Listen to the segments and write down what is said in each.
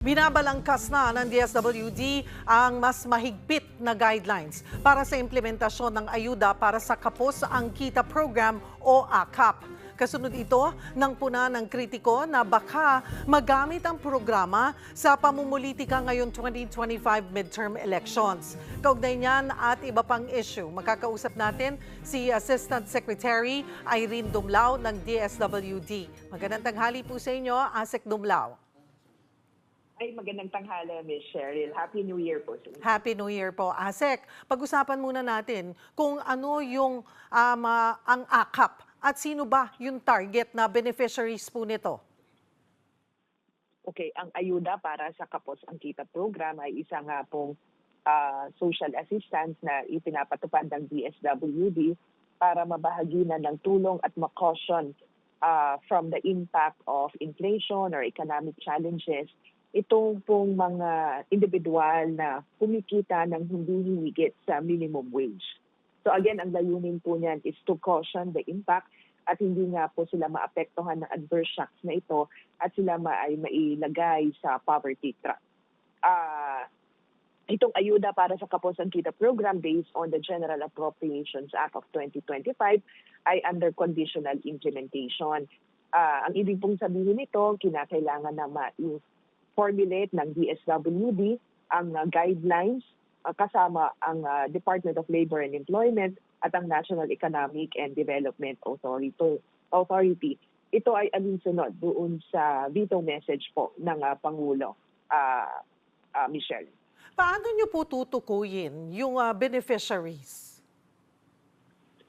Binabalangkas na ng DSWD ang mas mahigpit na guidelines para sa implementasyon ng ayuda para sa Kapos ang Kita Program o AKAP. Kasunod ito ng puna ng kritiko na baka magamit ang programa sa pamumulitika ngayong 2025 midterm elections. Kaugnay niyan at iba pang issue, makakausap natin si Assistant Secretary Irene Dumlao ng DSWD. Magandang tanghali po sa inyo, Asek Dumlao. Ay, magandang tanghali, Miss Cheryl. Happy New Year po. inyo. Happy New Year po. Asek, pag-usapan muna natin kung ano yung um, ah, ang AKAP at sino ba yung target na beneficiaries po nito. Okay, ang ayuda para sa Kapos ang Kita program ay isa nga pong ah, social assistance na ipinapatupad ng DSWD para mabahaginan ng tulong at makaution ah, from the impact of inflation or economic challenges itong pong mga individual na kumikita ng hindi hihigit sa minimum wage. So again, ang layunin po niyan is to caution the impact at hindi nga po sila maapektuhan ng adverse shocks na ito at sila ma ay mailagay sa poverty trap. Ah, itong ayuda para sa Kaposan Kita program based on the General Appropriations Act of 2025 ay under conditional implementation. Ah, ang ibig pong sabihin nito, kinakailangan na ma-formulate ng DSWD ang ah, guidelines ah, kasama ang ah, Department of Labor and Employment at ang National Economic and Development Authority. Authority. Ito ay alinsunod doon sa veto message po ng ah, Pangulo, ah, ah, Michelle. Paano nyo po tutukuyin yung ah, beneficiaries?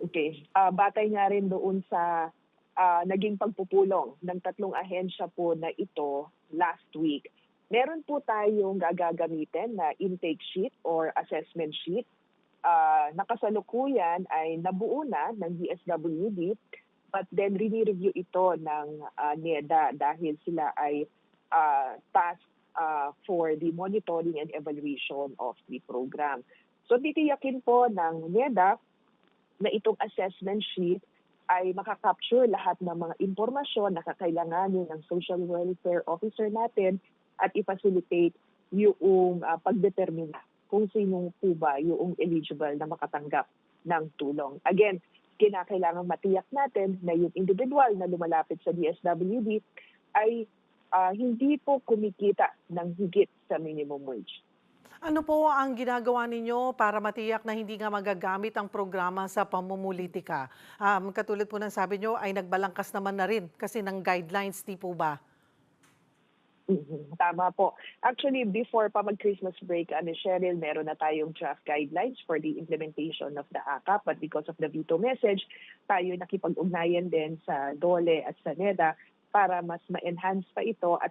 Okay. Ah, batay nga rin doon sa ah, naging pagpupulong ng tatlong ahensya po na ito last week. Meron po tayong gagagamitin na intake sheet or assessment sheet. Ah, nakasalukuyan ay nabuo na ng DSWD but then rini-review ito ng ah, NEDA dahil sila ay ah, tasked ah, for the monitoring and evaluation of the program. So titiyakin po ng NEDA na itong assessment sheet ay makakapture lahat ng mga impormasyon na kakailanganin ng social welfare officer natin at i-facilitate yung uh, pagdetermina kung sino po ba yung eligible na makatanggap ng tulong. Again, kinakailangan matiyak natin na yung individual na lumalapit sa DSWD ay ah, hindi po kumikita ng higit sa minimum wage. Ano po ang ginagawa ninyo para matiyak na hindi nga magagamit ang programa sa pamumulitika? Um, katulad po ng sabi nyo ay nagbalangkas naman na rin kasi ng guidelines, di po ba? Mhm, Tama po. Actually, before pa mag-Christmas break, ano, Cheryl, meron na tayong draft guidelines for the implementation of the AKAP. But because of the veto message, tayo nakipag-ugnayan din sa DOLE at sa NEDA para mas ma-enhance pa ito at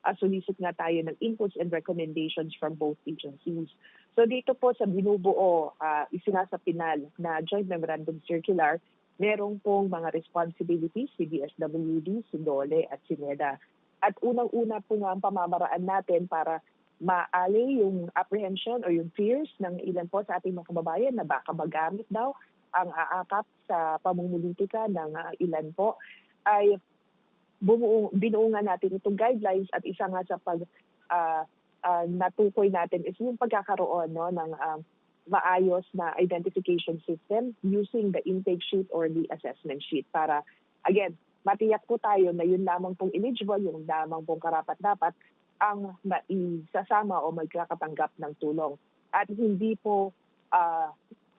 makapag-solicit nga tayo ng inputs and recommendations from both agencies. So dito po sa binubuo, uh, isinasapinal na Joint Memorandum Circular, merong pong mga responsibilities si DSWD, si DOLE at si NEDA. At unang-una po nga ang pamamaraan natin para maali yung apprehension o yung fears ng ilan po sa ating mga kababayan na baka magamit daw ang aakap sa pamumulitika ng ah, ilan po ay bumuo, binuo nga natin itong guidelines at isa nga sa pag ah, ah, natukoy natin is yung pagkakaroon no, ng ah, maayos na identification system using the intake sheet or the assessment sheet para again matiyak po tayo na yun lamang pong eligible, yung lamang pong karapat-dapat ang maisasama o magkakatanggap ng tulong. At hindi po ah,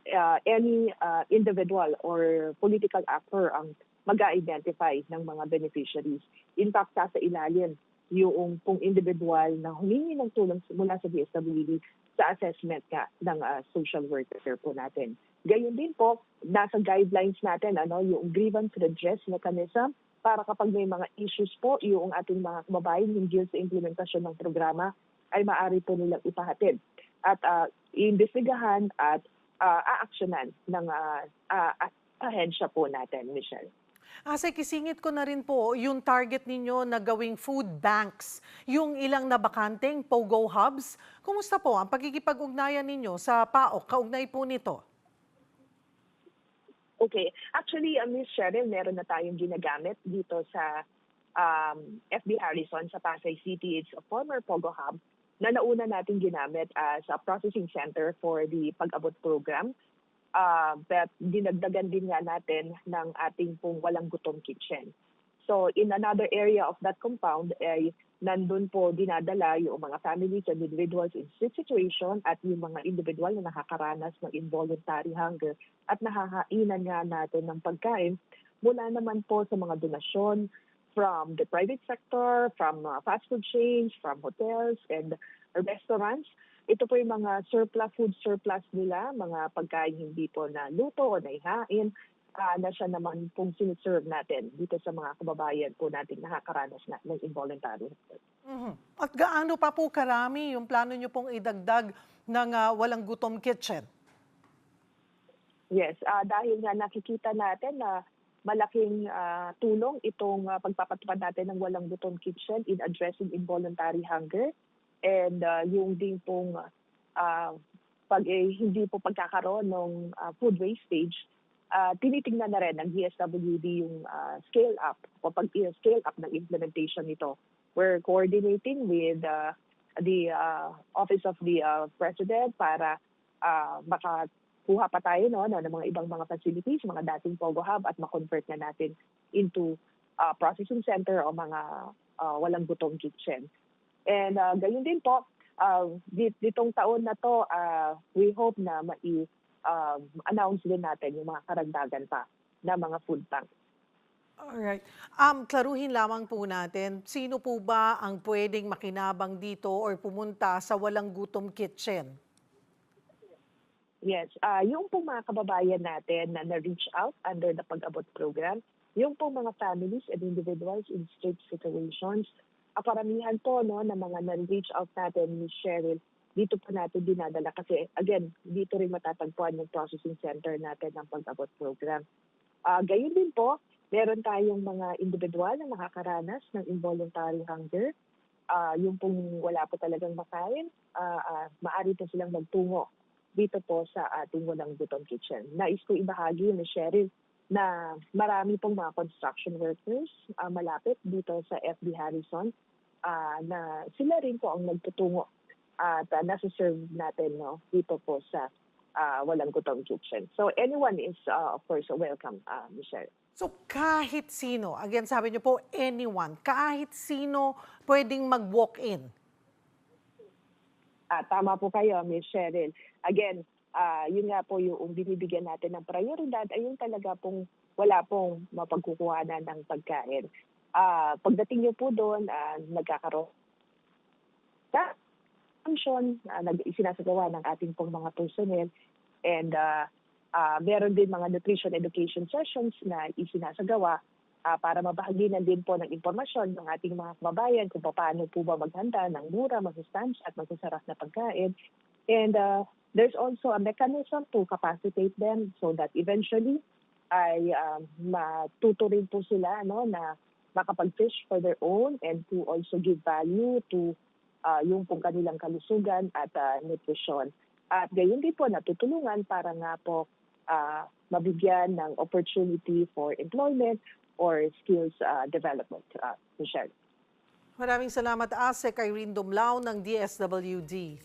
ah, any ah, individual or political actor ang mag-identify ng mga beneficiaries. In fact, sa ilalim yung pong individual na humingi ng tulong mula sa DSWD sa assessment nga ng ah, social worker po natin. Gayon din po, nasa guidelines natin ano yung grievance redress mechanism para kapag may mga issues po yung ating mga kababayan hinggil sa implementasyon ng programa ay maaari po nilang ipahatid at uh, iimbestigahan at uh, aaksyonan ng uh, uh, ahensya po natin, Michelle. Asa kisingit ko na rin po yung target ninyo na gawing food banks, yung ilang nabakanteng POGO hubs. Kumusta po ang pagkikipag-ugnayan ninyo sa PAOK? Kaugnay po nito. Okay. Actually, uh, Ms. Cheryl, meron na tayong ginagamit dito sa um, FB Harrison sa Pasay City. It's a former Pogo Hub na nauna natin ginamit as a processing center for the pag-abot program. Uh, but dinagdagan din nga natin ng ating pong walang gutom kitchen. So in another area of that compound ay nandun po dinadala yung mga families and individuals in situation at yung mga individual na nakakaranas ng involuntary hunger at nakakainan nga natin ng pagkain mula naman po sa mga donasyon from the private sector, from uh, fast food chains, from hotels and restaurants. Ito po yung mga surplus food surplus nila, mga pagkain hindi po na luto o naihain, ah, na siya naman pong siniserve natin dito sa mga kababayan po natin nakakaranas na ng involuntary hunger. Mhm. At gaano pa po karami yung plano nyo pong idagdag ng ah, walang gutom kitchen? Yes, ah, dahil nga nakikita natin na malaking ah, tulong itong ah, pagpapatupad natin ng walang gutom kitchen in addressing involuntary hunger and ah, yung din pong ah, pag eh, hindi po pagkakaroon ng ah, food wastage ah, tinitingnan na rin ng DSWD yung ah, scale up o pag scale up ng implementation nito. We're coordinating with ah, the ah, Office of the ah, President para ah, maka kuha pa tayo no, no, ng mga ibang mga facilities, mga dating Pogo Hub at ma-convert na natin into uh, processing center o mga uh, walang gutom kitchen. And uh, gayon din po, uh, dit- ditong taon na to, uh, we hope na mai-announce din natin yung mga karagdagan pa na mga food bank. Alright. Um, klaruhin lamang po natin, sino po ba ang pwedeng makinabang dito or pumunta sa walang gutom kitchen? Yes, ah yung pong mga kababayan natin na na-reach out under the Pag-abot program, yung pong mga families and individuals in street situations, paramihan po no, na mga na-reach out natin ni Cheryl, dito po natin dinadala kasi again, dito rin matatagpuan yung processing center natin ng Pag-abot program. Ah, gayon din po, meron tayong mga individual na nakakaranas ng involuntary hunger. Ah, yung pong wala po talagang makain, ah, ah, maaari po silang magtungo dito po sa ating Walang Gutom Kitchen. Nais ko ibahagi ni Cheryl na marami pong mga construction workers ah, malapit dito sa FB Harrison ah, na sila rin po ang nagtutungo at uh, nasa-serve natin no, dito po sa ah, Walang Gutom Kitchen. So anyone is ah, of course welcome, uh, Michelle. So kahit sino, again sabi niyo po anyone, kahit sino pwedeng mag-walk-in. Ah, tama po kayo, Miss Cheryl. Again, ah, yun nga po yung binibigyan natin ng prioridad ay yung talaga pong wala pong mapagkukuhanan ng pagkain. Ah, pagdating niyo po doon, ah, nagkakaroon sa function na nag isinasagawa ng ating pong mga personnel and ah, ah, meron din mga nutrition education sessions na isinasagawa ah, para mabahaginan din po ng impormasyon ng ating mga kababayan kung paano po ba maghanda ng mura, masustansya at masasarap na pagkain. And uh, there's also a mechanism to capacitate them so that eventually ay um, matuto po sila no, na makapag-fish for their own and to also give value to uh, yung pong kanilang kalusugan at uh, nutrition. At gayon din po natutulungan para nga po uh, mabigyan ng opportunity for employment or skills uh, development, uh, Michelle. Maraming salamat, ASEC Irene Dumlao ng DSWD.